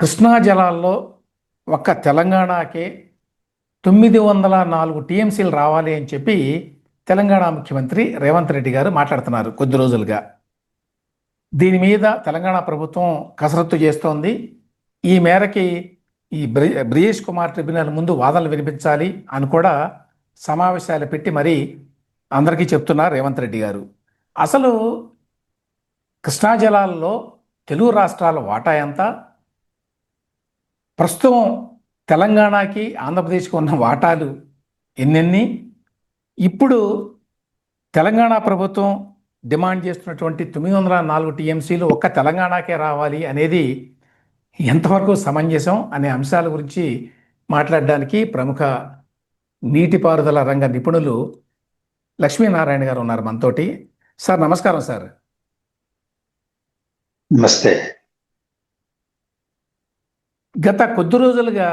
కృష్ణా జలాల్లో ఒక్క తెలంగాణకే తొమ్మిది వందల నాలుగు టీఎంసీలు రావాలి అని చెప్పి తెలంగాణ ముఖ్యమంత్రి రేవంత్ రెడ్డి గారు మాట్లాడుతున్నారు కొద్ది రోజులుగా. దీని మీద తెలంగాణ ప్రభుత్వం కసరత్తు చేస్తోంది. ఈ మేరకి ఈ బ్రి కుమార్ ట్రిబ్యునల్ ముందు వాదనలు వినిపించాలి అని కూడా సమావేశాలు పెట్టి మరీ అందరికీ చెప్తున్నారు రేవంత్ రెడ్డి గారు. అసలు కృష్ణా జలాల్లో తెలుగు రాష్ట్రాల వాటా ఎంత? ప్రస్తుతం తెలంగాణకి ఆంధ్రప్రదేశ్కి ఉన్న వాటాలు ఎన్నెన్ని? ఇప్పుడు తెలంగాణ ప్రభుత్వం డిమాండ్ చేస్తున్నటువంటి తొమ్మిది వందల నాలుగు టీఎంసీలు ఒక్క తెలంగాణకే రావాలి అనేది ఎంతవరకు సమంజసం అనే అంశాల గురించి మాట్లాడడానికి ప్రముఖ నీటిపారుదల రంగ నిపుణులు లక్ష్మీనారాయణ గారు ఉన్నారు మనతోటి. సార్ నమస్కారం సార్. నమస్తే. గత కొద్ది రోజులుగా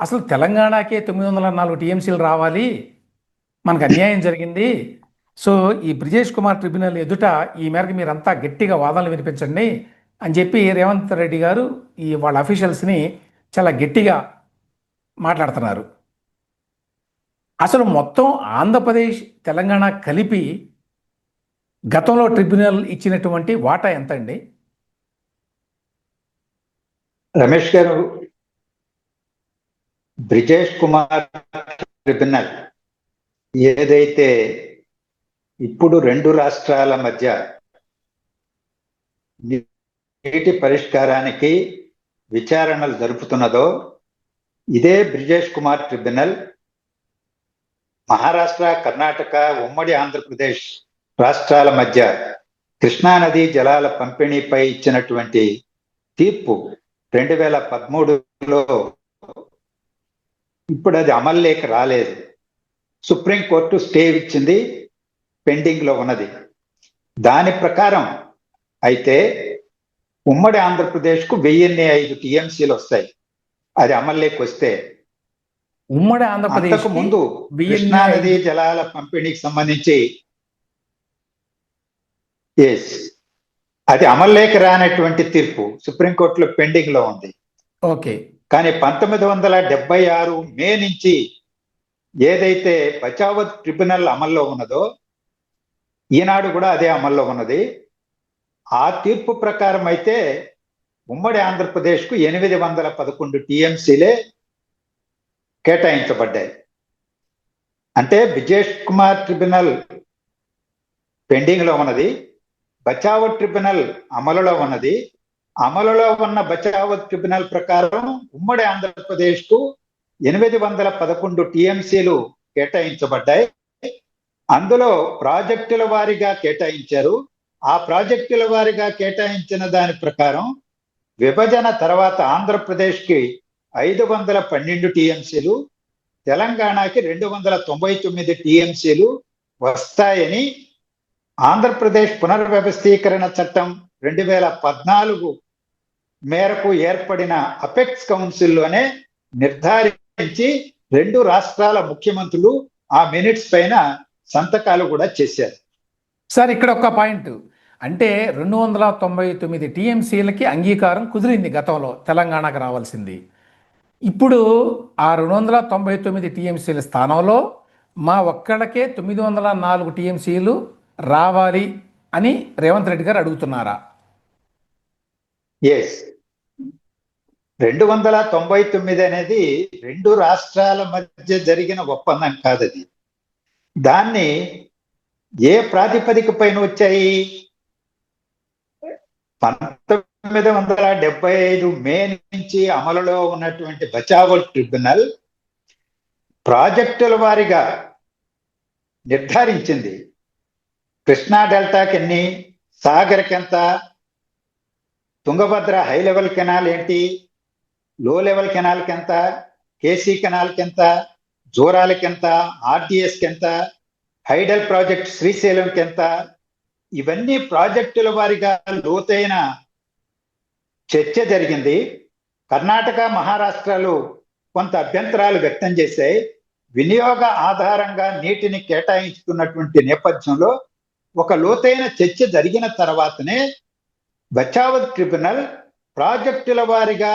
అసలు తెలంగాణకే తొమ్మిది వందల నాలుగు టీఎంసీలు రావాలి. మనకు అన్యాయం జరిగింది. సో ఈ బ్రిజేష్ కుమార్ ట్రిబ్యునల్ ఎదుట ఈ మేరకు మీరంతా గట్టిగా వాదనలు వినిపించండి అని చెప్పి రేవంత్ రెడ్డి గారు ఈ వాళ్ళ అఫీషియల్స్ని చాలా గట్టిగా మాట్లాడుతున్నారు. అసలు మొత్తం ఆంధ్రప్రదేశ్ తెలంగాణ కలిపి గతంలో ట్రిబ్యునల్ ఇచ్చినటువంటి వాటా ఎంత అండి రమేష్ గారు బ్రిజేష్ కుమార్ ట్రిబ్యునల్ ఏదైతే ఇప్పుడు రెండు రాష్ట్రాల మధ్య నీటి పరిష్కారానికి విచారణలు జరుపుతున్నదో ఇదే బ్రిజేష్ కుమార్ ట్రిబ్యునల్ మహారాష్ట్ర కర్ణాటక ఉమ్మడి ఆంధ్రప్రదేశ్ రాష్ట్రాల మధ్య కృష్ణానదీ జలాల పంపిణీపై ఇచ్చినటువంటి తీర్పు రెండు వేల పదమూడులో ఇప్పుడు అది అమల్లోకి రాలేదు. సుప్రీంకోర్టు స్టే ఇచ్చింది పెండింగ్లో ఉన్నది. దాని ప్రకారం అయితే ఉమ్మడి ఆంధ్రప్రదేశ్కు వెయ్యిన్ని ఐదు టీఎంసీలు వస్తాయి. అది అమల్లోకి వస్తే ఉమ్మడి ఆంధ్రప్రదేశ్ ముందు వెయ్యిన్ని కృష్ణా నది జలాల పంపిణీకి సంబంధించి ఎస్ అది అమల్లోకి రానటువంటి తీర్పు సుప్రీంకోర్టులో పెండింగ్లో ఉంది. ఓకే. కానీ పంతొమ్మిది వందల డెబ్బై ఆరు మే నుంచి ఏదైతే బచావత్ ట్రిబ్యునల్ అమల్లో ఉన్నదో ఈనాడు కూడా అదే అమల్లో ఉన్నది. ఆ తీర్పు ప్రకారం అయితే ఉమ్మడి ఆంధ్రప్రదేశ్కు ఎనిమిది వందల పదకొండు టీఎంసీలే కేటాయించబడ్డాయి. అంటే బిజేష్ కుమార్ ట్రిబ్యునల్ పెండింగ్లో ఉన్నది. బచావత్ ట్రిబ్యునల్ అమలులో ఉన్నది. అమలులో ఉన్న బచావత్ ట్రిబ్యునల్ ప్రకారం ఉమ్మడి ఆంధ్రప్రదేశ్కు ఎనిమిది వందల పదకొండు టీఎంసీలు కేటాయించబడ్డాయి. అందులో ప్రాజెక్టుల వారీగా కేటాయించారు. ఆ ప్రాజెక్టుల వారీగా కేటాయించిన దాని ప్రకారం విభజన తర్వాత ఆంధ్రప్రదేశ్కి ఐదు వందల పన్నెండు టీఎంసీలు తెలంగాణకి రెండు వందల తొంభై తొమ్మిది టీఎంసీలు వస్తాయని ఆంధ్రప్రదేశ్ పునర్వ్యవస్థీకరణ చట్టం రెండు వేల పద్నాలుగు మేరకు ఏర్పడిన అపెక్స్ కౌన్సిల్లోనే నిర్ధారించి రెండు రాష్ట్రాల ముఖ్యమంత్రులు ఆ మినిట్స్ పైన సంతకాలు కూడా చేశారు. సార్ ఇక్కడ ఒక పాయింట్. అంటే రెండు వందల తొంభై తొమ్మిది టీఎంసీలకి అంగీకారం కుదిరింది గతంలో తెలంగాణకు రావాల్సింది. ఇప్పుడు ఆ రెండు వందల తొంభై తొమ్మిది టీఎంసీల స్థానంలో మా ఒక్కళ్ళకే తొమ్మిది వందల నాలుగు టీఎంసీలు రావాలి అని రేవంత్ రెడ్డి గారు అడుగుతున్నారా? ఎస్ రెండు వందల తొంభై తొమ్మిది అనేది రెండు రాష్ట్రాల మధ్య జరిగిన ఒప్పందం కాదది దాన్ని ఏ ప్రాతిపదిక పైన వచ్చాయి? పంతొమ్మిది వందల డెబ్బై ఐదు మే నుంచి అమలులో ఉన్నటువంటి బచావో ట్రిబ్యునల్ ప్రాజెక్టుల వారీగా నిర్ధారించింది. కృష్ణా డెల్టాకి ఎన్ని? సాగర్కి ఎంత? తుంగభద్ర హై లెవెల్ కెనాల్ ఏంటి? లో లెవెల్ కెనాల్కి ఎంత? కేసీ కెనాల్కి ఎంత? జోరాలకి ఎంత? ఆర్డిఎస్కి ఎంత? హైడల్ ప్రాజెక్ట్ శ్రీశైలంకి ఎంత? ఇవన్నీ ప్రాజెక్టుల వారిగా లోతైన చర్చ జరిగింది. కర్ణాటక మహారాష్ట్రలు కొంత అభ్యంతరాలు వ్యక్తం చేశాయి. వినియోగ ఆధారంగా నీటిని కేటాయించుకున్నటువంటి నేపథ్యంలో ఒక లోతైన చర్చ జరిగిన తర్వాతనే బచావత్ ట్రిబ్యునల్ ప్రాజెక్టుల వారిగా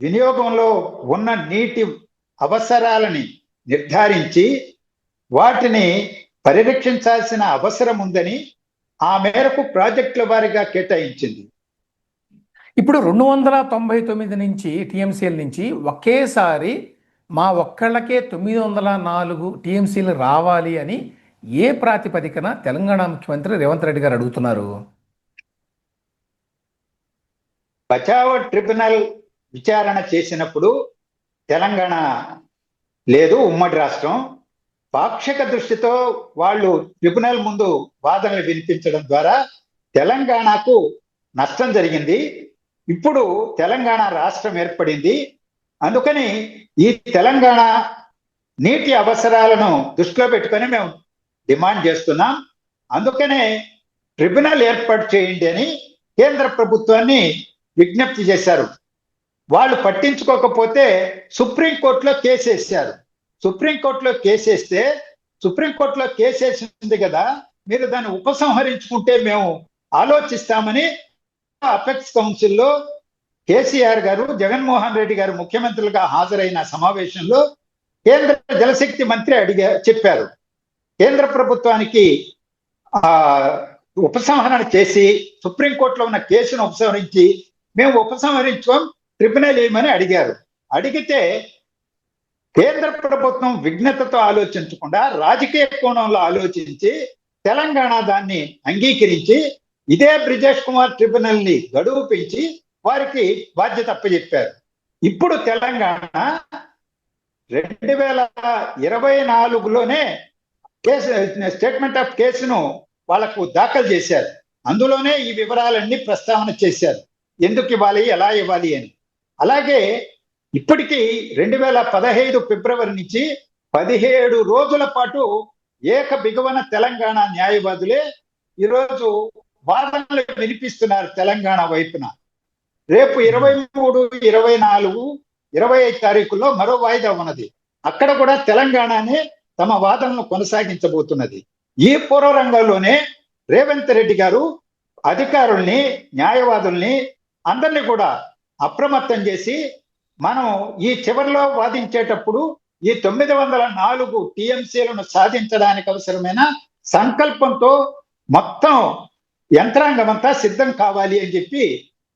వినియోగంలో ఉన్న నీటి అవసరాలని నిర్ధారించి వాటిని పరిరక్షించాల్సిన అవసరం ఉందని ఆ మేరకు ప్రాజెక్టుల వారిగా కేటాయించింది. ఇప్పుడు రెండు వందల తొంభై తొమ్మిది నుంచి టీఎంసీల నుంచి ఒకేసారి మా ఒక్కళ్ళకే తొమ్మిది వందల నాలుగు టీఎంసీలు రావాలి అని ఏ ప్రాతిపదికన తెలంగాణ ముఖ్యమంత్రి రేవంత్ రెడ్డి గారు అడుగుతున్నారు? బచావో ట్రిబ్యునల్ విచారణ చేసినప్పుడు తెలంగాణ లేదు ఉమ్మడి రాష్ట్రం. పాక్షిక దృష్టితో వాళ్ళు ట్రిబ్యునల్ ముందు వాదనలు వినిపించడం ద్వారా తెలంగాణకు నష్టం జరిగింది. ఇప్పుడు తెలంగాణ రాష్ట్రం ఏర్పడింది. అందుకని ఈ తెలంగాణ నీటి అవసరాలను దృష్టిలో పెట్టుకొని మేము డిమాండ్ చేస్తున్నాం. అందుకనే ట్రిబ్యునల్ ఏర్పాటు చేయండి అని కేంద్ర ప్రభుత్వాన్ని విజ్ఞప్తి చేశారు. వాళ్ళు పట్టించుకోకపోతే సుప్రీంకోర్టులో కేసు వేశారు సుప్రీంకోర్టులో కేసు వేస్తే సుప్రీంకోర్టులో కేసు వేసింది కదా మీరు దాన్ని ఉపసంహరించుకుంటే మేము ఆలోచిస్తామని అపెక్స్ కౌన్సిల్లో కేసీఆర్ గారు జగన్మోహన్ రెడ్డి గారు ముఖ్యమంత్రులుగా హాజరైన సమావేశంలో కేంద్ర జలశక్తి మంత్రి అడిగా చెప్పారు. కేంద్ర ప్రభుత్వానికి ఆ ఉపసంహరణ చేసి సుప్రీంకోర్టులో ఉన్న కేసును ఉపసంహరించి మేము ఉపసంహరించుకోం ట్రిబ్యునల్ వేయమని అడిగారు. అడిగితే కేంద్ర ప్రభుత్వం విఘ్నతతో ఆలోచించకుండా రాజకీయ కోణంలో ఆలోచించి తెలంగాణ దాన్ని అంగీకరించి ఇదే బ్రిజేష్ కుమార్ ట్రిబ్యునల్ని గడువు పెంచి వారికి బాధ్యత అప్పచెప్పారు. ఇప్పుడు తెలంగాణ రెండు వేల ఇరవై నాలుగులోనే కేసు స్టేట్మెంట్ ఆఫ్ కేసును వాళ్ళకు దాఖలు చేశారు. అందులోనే ఈ వివరాలన్నీ ప్రస్తావన చేశారు. ఎందుకు ఇవ్వాలి ఎలా ఇవ్వాలి అని. అలాగే ఇప్పటికీ రెండు వేల పదహైదు ఫిబ్రవరి నుంచి పదిహేడు రోజుల పాటు ఏక బిగువన తెలంగాణ న్యాయవాదులే ఈరోజు వాదనలు వినిపిస్తున్నారు తెలంగాణ వైపున. రేపు ఇరవై మూడు ఇరవై నాలుగు ఇరవై ఐదు తారీఖుల్లో మరో వాయిదా ఉన్నది. అక్కడ కూడా తెలంగాణనే తమ వాదనను కొనసాగించబోతున్నది. ఈ పూర్వరంగంలోనే రేవంత్ రెడ్డి గారు అధికారుల్ని న్యాయవాదుల్ని అందరినీ కూడా అప్రమత్తం చేసి మనం ఈ చివరిలో వాదించేటప్పుడు ఈ తొమ్మిది వందల నాలుగు టీఎంసీలను సాధించడానికి అవసరమైన సంకల్పంతో మొత్తం యంత్రాంగం అంతా సిద్ధం కావాలి అని చెప్పి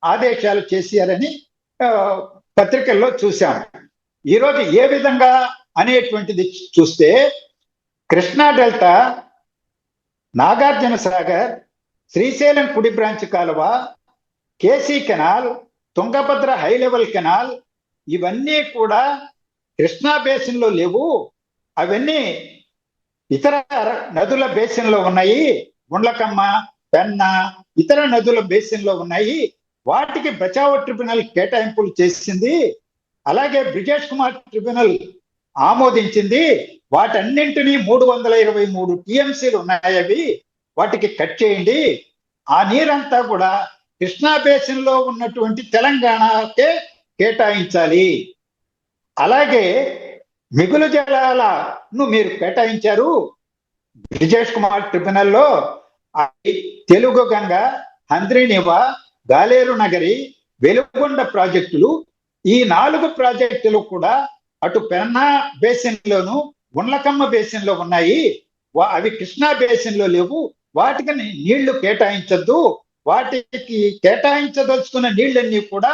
ఆదేశాలు చేశారని పత్రికల్లో చూశాం. ఈరోజు ఏ విధంగా అనేటువంటిది చూస్తే కృష్ణా డెల్టా నాగార్జున సాగర్ శ్రీశైలం కుడి బ్రాంచ్ కాలువ KC canal Tungabhadra high level canal ఇవన్నీ కూడా కృష్ణా బేసిన్లో లేవు. అవన్నీ ఇతర నదుల బేసిన్లో ఉన్నాయి. గుండ్లకమ్మ పెన్న ఇతర నదుల బేసిన్లో ఉన్నాయి. వాటికి బచావో ట్రిబ్యునల్ కేటాయింపులు చేసింది. అలాగే బ్రిజేష్ కుమార్ ట్రిబ్యునల్ ఆమోదించింది. వాటన్నింటినీ మూడు వందల ఇరవై మూడు టీఎంసీలు ఉన్నాయి అవి. వాటికి కట్ చేయండి. ఆ నీరంతా కూడా కృష్ణా బేసిన్లో ఉన్నటువంటి తెలంగాణకే కేటాయించాలి. అలాగే మిగులు జలాలను మీరు కేటాయించారు. బ్రిజేష్ కుమార్ ట్రిబ్యునల్లో తెలుగు గంగ హంద్రీనివ గాలేరు నగరి వెలుగొండ ప్రాజెక్టులు ఈ నాలుగు ప్రాజెక్టులు కూడా అటు పెన్నా బేసిన్ లోను గుండ్లకమ్మ బేసిన్లో ఉన్నాయి అవి కృష్ణా బేసిన్లో లేవు. వాటికి నీళ్ళు కేటాయించద్దు. వాటికి కేటాయించదలుచుకున్న నీళ్ళన్నీ కూడా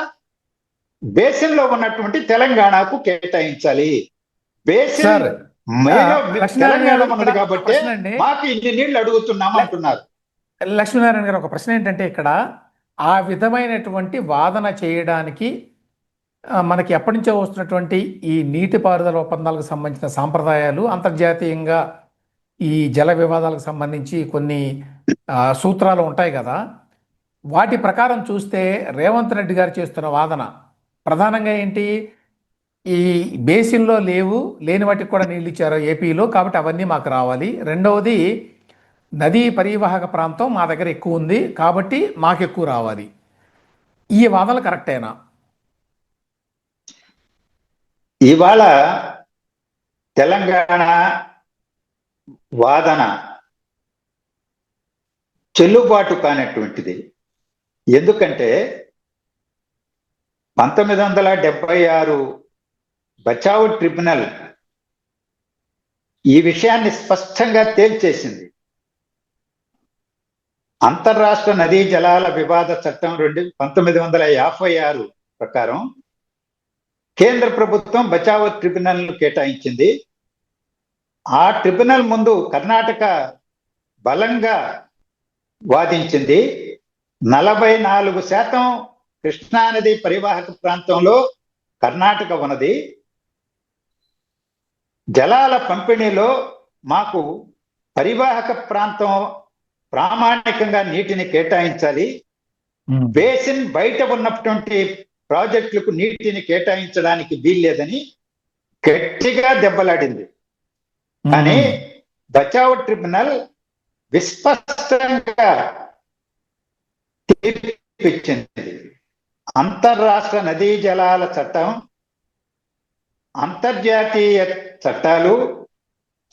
బేసిన్లో ఉన్నటువంటి తెలంగాణకు కేటాయించాలి. బేసిన్ తెలంగాణ ఉన్నది కాబట్టి. మాకు ఇన్ని నీళ్ళు అడుగుతున్నాం అంటున్నారు. లక్ష్మీనారాయణ గారు ఒక ప్రశ్న ఏంటంటే ఇక్కడ ఆ విధమైనటువంటి వాదన చేయడానికి మనకి ఎప్పటి నుంచో వస్తున్నటువంటి ఈ నీటిపారుదల ఒప్పందాలకు సంబంధించిన సాంప్రదాయాలు అంతర్జాతీయంగా ఈ జల వివాదాలకు సంబంధించి కొన్ని సూత్రాలు ఉంటాయి కదా. వాటి ప్రకారం చూస్తే రేవంత్ రెడ్డి గారు చేస్తున్న వాదన ప్రధానంగా ఏంటి? ఈ బేసిన్లో లేవు లేని వాటికి కూడా నీళ్ళు ఇచ్చారు ఏపీలో కాబట్టి అవన్నీ మాకు రావాలి. రెండవది నదీ పరివాహక ప్రాంతం మా దగ్గర ఎక్కువ ఉంది కాబట్టి మాకు ఎక్కువ రావాలి. ఈ వాదనలు కరెక్టేనా? ఇవాళ తెలంగాణ వాదన చెల్లుబాటు కానటువంటిది. ఎందుకంటే పంతొమ్మిది వందల డెబ్బై ఆరు బచావ్ ట్రిబ్యునల్ ఈ విషయాన్ని స్పష్టంగా తేల్చేసింది. అంతర్రాష్ట్ర నదీ జలాల వివాద చట్టం రెండు పంతొమ్మిది వందల యాభై ఆరు ప్రకారం కేంద్ర ప్రభుత్వం బచావ్ ట్రిబ్యునల్ కేటాయించింది. ఆ ట్రిబ్యునల్ ముందు కర్ణాటక బలంగా వాదించింది. నలభై నాలుగు శాతం కృష్ణానది పరివాహక ప్రాంతంలో కర్ణాటక ఉన్నది. జలాల పంపిణీలో మాకు పరివాహక ప్రాంతం ప్రామాణికంగా నీటిని కేటాయించాలి. బేసిన్ బయట ఉన్నటువంటి ప్రాజెక్టులకు నీటిని కేటాయించడానికి వీల్లేదని గట్టిగా దెబ్బలాడింది. కానీ బచావ్ ట్రిబ్యునల్ విస్పష్టంగా తీర్పిచ్చింది. అంతర్రాష్ట్ర నదీ జలాల చట్టం అంతర్జాతీయ చట్టాలు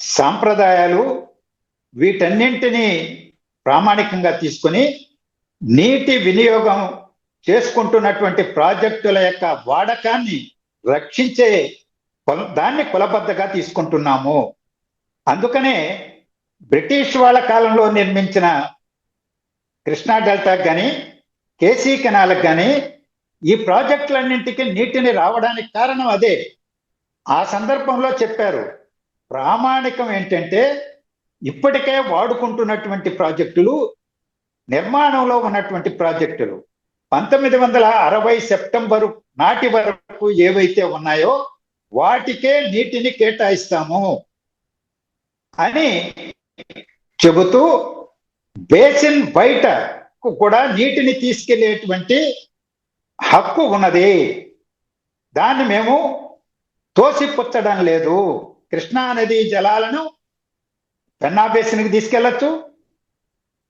సాంప్రదాయాలు వీటన్నింటినీ ప్రామాణికంగా తీసుకొని నీటి వినియోగం చేసుకుంటున్నటువంటి ప్రాజెక్టుల యొక్క వాడకాన్ని రక్షించే దాన్ని కులబద్ధగా తీసుకుంటున్నాము. అందుకనే బ్రిటిష్ వాళ్ళ కాలంలో నిర్మించిన కృష్ణా డెల్టాకు కానీ కేసీ కెనాలకు కానీ ఈ ప్రాజెక్టులన్నింటికి నీటిని రావడానికి కారణం అదే. ఆ సందర్భంలో చెప్పారు ప్రామాణికం ఏంటంటే ఇప్పటికే వాడుకుంటున్నటువంటి ప్రాజెక్టులు నిర్మాణంలో ఉన్నటువంటి ప్రాజెక్టులు. పంతొమ్మిది వందల అరవై సెప్టెంబరు నాటి వరకు ఏవైతే ఉన్నాయో వాటికే నీటిని కేటాయిస్తాము అని చెబుతూ బేసిన్ బయట కూడా నీటిని తీసుకెళ్ళేటువంటి హక్కు ఉన్నది. దాన్ని మేము తోసిపుచ్చడం లేదు. కృష్ణా నది జలాలను పెన్నా బేసిన్కి తీసుకెళ్ళొచ్చు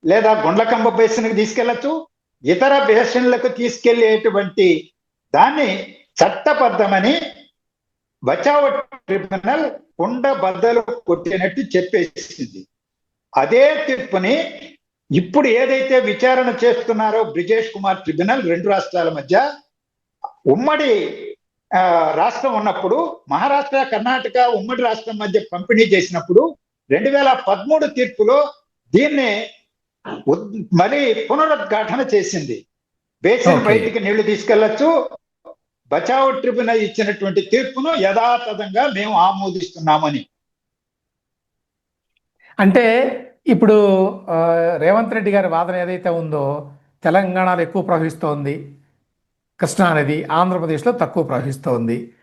లేదా గుండ్లకంబ బేసిన్కి తీసుకెళ్ళొచ్చు ఇతర బేసిన్లకు తీసుకెళ్ళేటువంటి దాన్ని చట్టబద్ధమని బచావ్ ట్రిబ్యునల్ కుండ బద్దలు కొట్టినట్టు చెప్పేసింది. అదే తీర్పుని ఇప్పుడు ఏదైతే విచారణ చేస్తున్నారో బ్రిజేష్ కుమార్ ట్రిబ్యునల్ రెండు రాష్ట్రాల మధ్య ఉమ్మడి రాష్ట్రం ఉన్నప్పుడు మహారాష్ట్ర కర్ణాటక ఉమ్మడి రాష్ట్రం మధ్య పంపిణీ చేసినప్పుడు రెండు వేల పదమూడు తీర్పులో దీన్ని మళ్ళీ పునరుద్ఘాటన చేసింది. బేసిన్. బయటికి నీళ్ళు తీసుకెళ్ళొచ్చు బచావ్ ట్రిబ్యునల్ ఇచ్చినటువంటి తీర్పును యథాతథంగా మేము ఆమోదిస్తున్నామని. అంటే ఇప్పుడు రేవంత్ రెడ్డి గారి వాదన ఏదైతే ఉందో తెలంగాణలో ఎక్కువ ప్రవహిస్తోంది. కృష్ణానది ఆంధ్రప్రదేశ్లో తక్కువ ప్రవహిస్తోంది.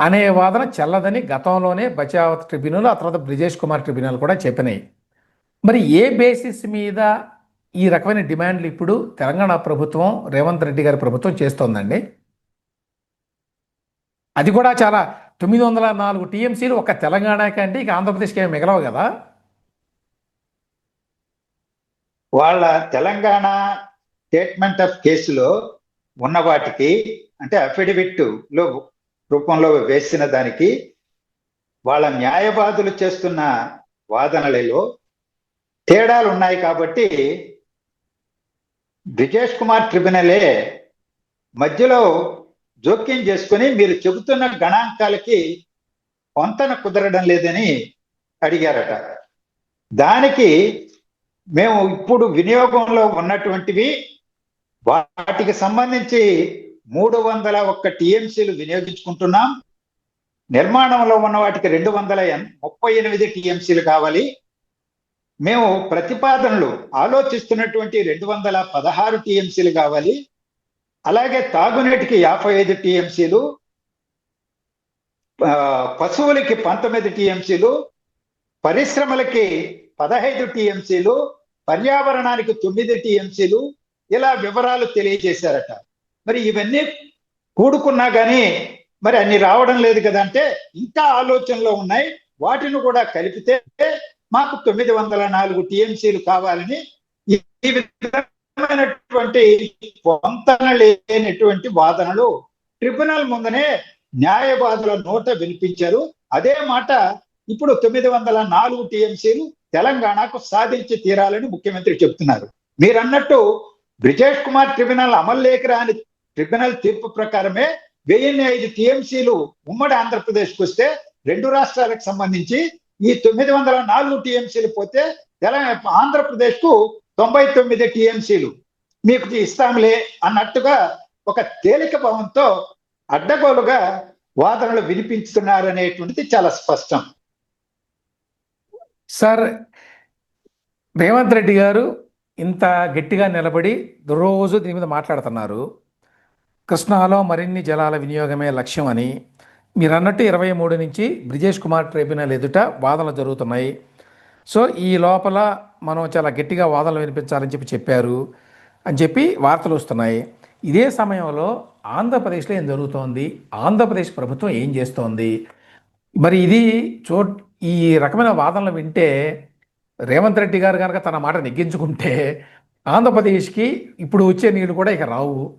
అనే వాదన చెల్లదని గతంలోనే బచావత్ ట్రిబ్యునల్ ఆ తర్వాత బ్రిజేష్ కుమార్ ట్రిబ్యునల్ కూడా చెప్పినాయి. మరి ఏ బేసిస్ మీద ఈ రకమైన డిమాండ్లు ఇప్పుడు తెలంగాణ ప్రభుత్వం రేవంత్ రెడ్డి గారి ప్రభుత్వం చేస్తోందండి? అది కూడా చాలా తొమ్మిది వందల నాలుగు టీఎంసీలు ఒక తెలంగాణకి అంటే ఇక ఆంధ్రప్రదేశ్కి ఏమి మిగలవు కదా? వాళ్ళ తెలంగాణ స్టేట్మెంట్ ఆఫ్ కేసులో ఉన్న వాటికి అంటే అఫిడవిట్లో రూపంలో వేసిన దానికి వాళ్ళ న్యాయవాదులు చేస్తున్న వాదనలలో తేడాలు ఉన్నాయి కాబట్టి బ్రిజేష్ కుమార్ ట్రిబ్యునలే మధ్యలో జోక్యం చేసుకుని మీరు చెబుతున్న గణాంకాలకి పొంతన కుదరడం లేదని అడిగారట. దానికి మేము ఇప్పుడు వినియోగంలో ఉన్నటువంటివి వాటికి సంబంధించి మూడు వందల ఒక్క టీఎంసీలు వినియోగించుకుంటున్నాం. నిర్మాణంలో ఉన్న వాటికి రెండు వందల ముప్పై ఎనిమిది టీఎంసీలు కావాలి. మేము ప్రతిపాదనలు ఆలోచిస్తున్నటువంటి రెండు వందల పదహారు టీఎంసీలు కావాలి. అలాగే తాగునీటికి యాభై ఐదు టీఎంసీలు పశువులకి పంతొమ్మిది టీఎంసీలు పరిశ్రమలకి పదహైదు టీఎంసీలు పర్యావరణానికి తొమ్మిది టీఎంసీలు ఇలా వివరాలు తెలియజేశారట. మరి ఇవన్నీ కూడుకున్నా కానీ మరి అన్ని రావడం లేదు కదా అంటే ఇంకా ఆలోచనలో ఉన్నాయి. వాటిని కూడా కలిపితే మాకు తొమ్మిది వందల నాలుగు టీఎంసీలు కావాలని ఈ విధమైనటువంటి పొంతన లేనటువంటి వాదనలు ట్రిబ్యునల్ ముందనే న్యాయవాదుల నోట వినిపించారు. అదే మాట ఇప్పుడు తొమ్మిది వందల నాలుగు టీఎంసీలు తెలంగాణకు సాధించి తీరాలని ముఖ్యమంత్రి చెప్తున్నారు. మీరన్నట్టు బ్రిజేష్ కుమార్ ట్రిబ్యునల్ అమలు లేఖరా ట్రిబ్యునల్ తీర్పు ప్రకారమే వెయ్యిన్ని ఐదు టీఎంసీలు ఉమ్మడి ఆంధ్రప్రదేశ్కి వస్తే రెండు రాష్ట్రాలకు సంబంధించి ఈ తొమ్మిది వందల నాలుగు టీఎంసీలు పోతే తెలంగాణ ఆంధ్రప్రదేశ్కు తొంభై తొమ్మిది టీఎంసీలు. మీకు ఇస్తాంలే అన్నట్టుగా ఒక తేలిక భావంతో అడ్డగోలుగా వాదనలు వినిపించుతున్నారు అనేటువంటిది చాలా స్పష్టం. సార్ రేవంత్ రెడ్డి గారు ఇంత గట్టిగా నిలబడి రోజు దీని మీద మాట్లాడుతున్నారు. కృష్ణాలో మరిన్ని జలాల వినియోగమే లక్ష్యం అని మీరు అన్నట్టు ఇరవై మూడు నుంచి బ్రిజేష్ కుమార్ ట్రైబ్యునల్ ఎదుట వాదనలు జరుగుతున్నాయి. సో ఈ లోపల మనం చాలా గట్టిగా వాదనలు వినిపించాలని చెప్పి చెప్పారు అని చెప్పి వార్తలు వస్తున్నాయి. ఇదే సమయంలో ఆంధ్రప్రదేశ్లో ఏం జరుగుతోంది? ఆంధ్రప్రదేశ్ ప్రభుత్వం ఏం చేస్తోంది? మరి ఇది చో ఈ రకమైన వాదనలు వింటే రేవంత్ రెడ్డి గారు కనుక తన మాట నెగ్గించుకుంటే ఆంధ్రప్రదేశ్కి ఇప్పుడు వచ్చే నీళ్ళు కూడా ఇక రావు.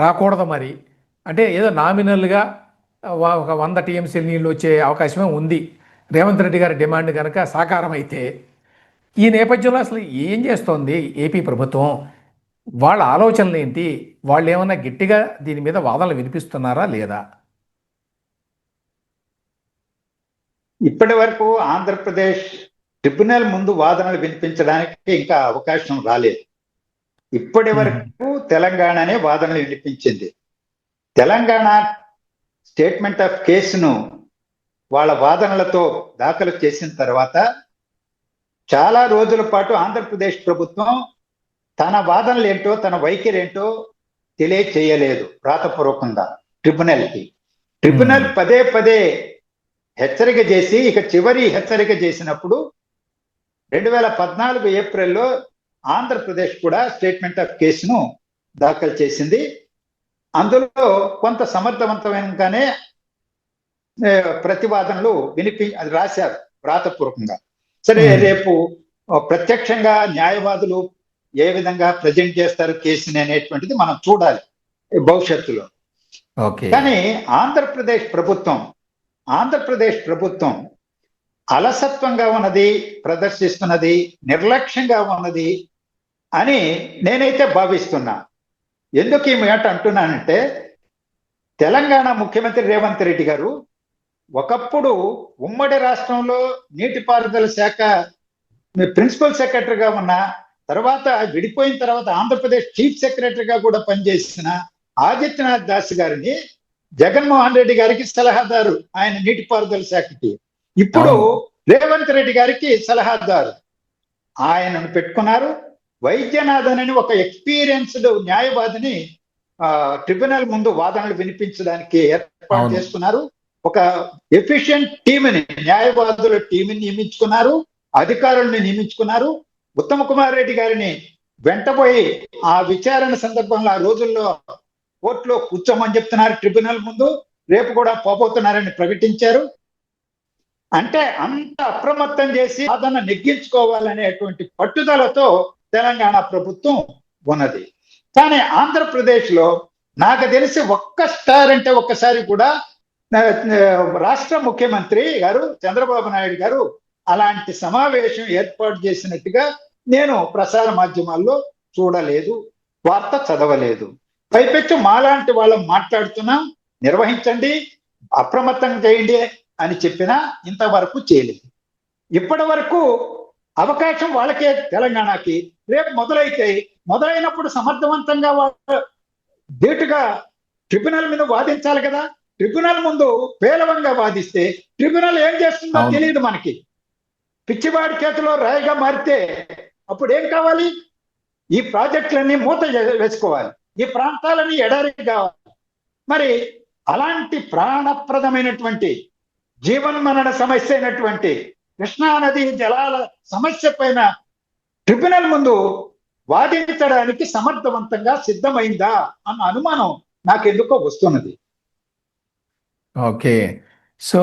రాకూడదు మరి. అంటే ఏదో నామినల్గా ఒక వంద టీఎంసీల నీళ్ళు వచ్చే అవకాశమే ఉంది. రేవంత్ రెడ్డి గారి డిమాండ్ కనుక సాకారం అయితే ఈ నేపథ్యంలో అసలు ఏం చేస్తోంది ఏపీ ప్రభుత్వం? వాళ్ళ ఆలోచనలు ఏంటి? వాళ్ళు ఏమన్నా గట్టిగా దీని మీద వాదనలు వినిపిస్తున్నారా లేదా? ఇప్పటి వరకు ఆంధ్రప్రదేశ్ ట్రిబ్యునల్ ముందు వాదనలు వినిపించడానికి ఇంకా అవకాశం రాలేదు. ఇప్పటి వరకు తెలంగాణనే వాదనలు వినిపించింది. తెలంగాణ స్టేట్మెంట్ ఆఫ్ కేసును వాళ్ళ వాదనలతో దాఖలు చేసిన తర్వాత చాలా రోజుల పాటు ఆంధ్రప్రదేశ్ ప్రభుత్వం తన వాదనలు ఏంటో తన వైఖరి ఏంటో తెలియచేయలేదు రాతపూర్వకంగా ట్రిబ్యునల్కి. ట్రిబ్యునల్ పదే పదే హెచ్చరిక చేసి ఇక చివరి హెచ్చరిక చేసినప్పుడు రెండు వేల పద్నాలుగు ఏప్రిల్లో ఆంధ్రప్రదేశ్ కూడా స్టేట్మెంట్ ఆఫ్ కేసును దాఖలు చేసింది. అందులో కొంత సమర్థవంతమైనగానే ఏ, ప్రతివాదనలు వినిపి అది రాశారు వ్రాతపూర్వకంగా. సరే. రేపు ప్రత్యక్షంగా న్యాయవాదులు ఏ విధంగా ప్రజెంట్ చేస్తారు కేసుని అనేటువంటిది మనం చూడాలి భవిష్యత్తులో. కానీ ఆంధ్రప్రదేశ్ ప్రభుత్వం ఆంధ్రప్రదేశ్ ప్రభుత్వం అలసత్వంగా ఉన్నది ప్రదర్శిస్తున్నది నిర్లక్ష్యంగా ఉన్నది అని నేనైతే భావిస్తున్నా. ఎందుకు ఈ మాట అంటున్నానంటే తెలంగాణ ముఖ్యమంత్రి రేవంత్ రెడ్డి గారు ఒకప్పుడు ఉమ్మడి రాష్ట్రంలో నీటిపారుదల శాఖ ప్రిన్సిపల్ సెక్రటరీగా ఉన్న తర్వాత విడిపోయిన తర్వాత ఆంధ్రప్రదేశ్ చీఫ్ సెక్రటరీగా కూడా పనిచేసిన ఆదిత్యనాథ్ దాస్ గారిని జగన్మోహన్ రెడ్డి గారికి సలహాదారు. ఆయన నీటిపారుదల శాఖకి. ఇప్పుడు. రేవంత్ రెడ్డి గారికి సలహాదారు. ఆయనను పెట్టుకున్నారు. వైద్యనాథన్ అని ఒక ఎక్స్పీరియన్స్డ్ న్యాయవాదిని ఆ, ట్రిబ్యునల్ ముందు వాదనలు వినిపించడానికి ఏర్పాటు. చేసుకున్నారు. ఒక ఎఫిషియెంట్ టీంని న్యాయవాదుల టీంని నియమించుకున్నారు. అధికారులను నియమించుకున్నారు. ఉత్తమ కుమార్ రెడ్డి గారిని వెంటబోయి ఆ విచారణ సందర్భంలో ఆ రోజుల్లో కోర్టులో కూర్చోమని చెప్తున్నారు ట్రిబ్యునల్ ముందు. రేపు కూడా పోబోతున్నారని ప్రకటించారు. అంటే అంత అప్రమత్తం చేసి వాదన నెగ్గించుకోవాలనేటువంటి పట్టుదలతో తెలంగాణ ప్రభుత్వం ఉన్నది. కానీ ఆంధ్రప్రదేశ్లో నాకు తెలిసి ఒక్క స్టార్ అంటే ఒక్కసారి కూడా రాష్ట్ర ముఖ్యమంత్రి గారు చంద్రబాబు నాయుడు గారు అలాంటి సమావేశం ఏర్పాటు చేసినట్టుగా నేను ప్రసార మాధ్యమాల్లో చూడలేదు వార్త చదవలేదు. పైపెచ్చు మాలాంటి వాళ్ళం మాట్లాడుతున్నాం నిర్వహించండి అప్రమత్తం చేయండి అని చెప్పినా ఇంతవరకు చేయలేదు. ఇప్పటి వరకు అవకాశం వాళ్ళకే తెలంగాణకి. రేపు మొదలైతే మొదలైనప్పుడు సమర్థవంతంగా వాళ్ళు ధీటుగా ట్రిబ్యునల్ మీద వాదించాలి కదా. ట్రిబ్యునల్ ముందు పేలవంగా వాదిస్తే ట్రిబ్యునల్ ఏం చేస్తుందో. తెలియదు మనకి. పిచ్చివాడి చేతిలో రాయిగా మారితే అప్పుడు ఏం కావాలి? ఈ ప్రాజెక్టులన్నీ మూత వేసుకోవాలి. ఈ ప్రాంతాలని ఎడారి కావాలి. మరి అలాంటి ప్రాణప్రదమైనటువంటి జీవన్మరణ సమస్య అయినటువంటి కృష్ణానది జలాల సమస్య పైన ట్రిబ్యునల్ ముందు వాదించడానికి సమర్థవంతంగా సిద్ధమైందా అన్న అనుమానం నాకెందుకో వస్తున్నది. ఓకే. సో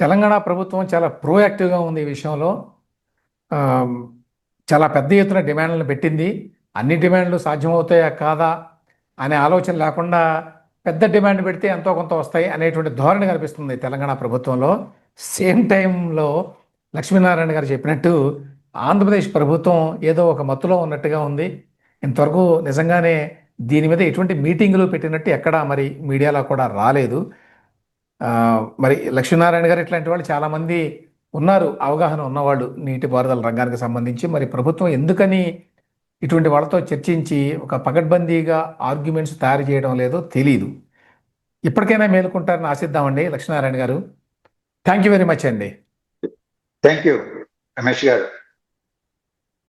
తెలంగాణ ప్రభుత్వం చాలా ప్రోయాక్టివ్గా ఉంది ఈ విషయంలో. చాలా పెద్ద ఎత్తున డిమాండ్లను పెట్టింది. అన్ని డిమాండ్లు సాధ్యమవుతాయా కాదా అనే ఆలోచన లేకుండా పెద్ద డిమాండ్ పెడితే ఎంతో కొంత వస్తాయి అనేటువంటి ధోరణి కనిపిస్తుంది తెలంగాణ ప్రభుత్వంలో. సేమ్ టైంలో లక్ష్మీనారాయణ గారు చెప్పినట్టు ఆంధ్రప్రదేశ్ ప్రభుత్వం ఏదో ఒక మత్తులో ఉన్నట్టుగా ఉంది. ఇంతవరకు నిజంగానే దీని మీద ఎటువంటి మీటింగులు పెట్టినట్టు ఎక్కడా మరి మీడియాలో కూడా రాలేదు. మరి లక్ష్మీనారాయణ గారు ఇట్లాంటి వాళ్ళు చాలామంది ఉన్నారు. అవగాహన ఉన్నవాళ్ళు నీటిపారుదల రంగానికి సంబంధించి. మరి ప్రభుత్వం ఎందుకని ఇటువంటి వాళ్ళతో చర్చించి ఒక పకడ్బందీగా ఆర్గ్యుమెంట్స్ తయారు చేయడం లేదో తెలియదు ఇప్పటికైనా మేలుకుంటారని ఆశిద్దామండి Lakshminarayana garu. Thank you very much అండి. Thank you Ramesh garu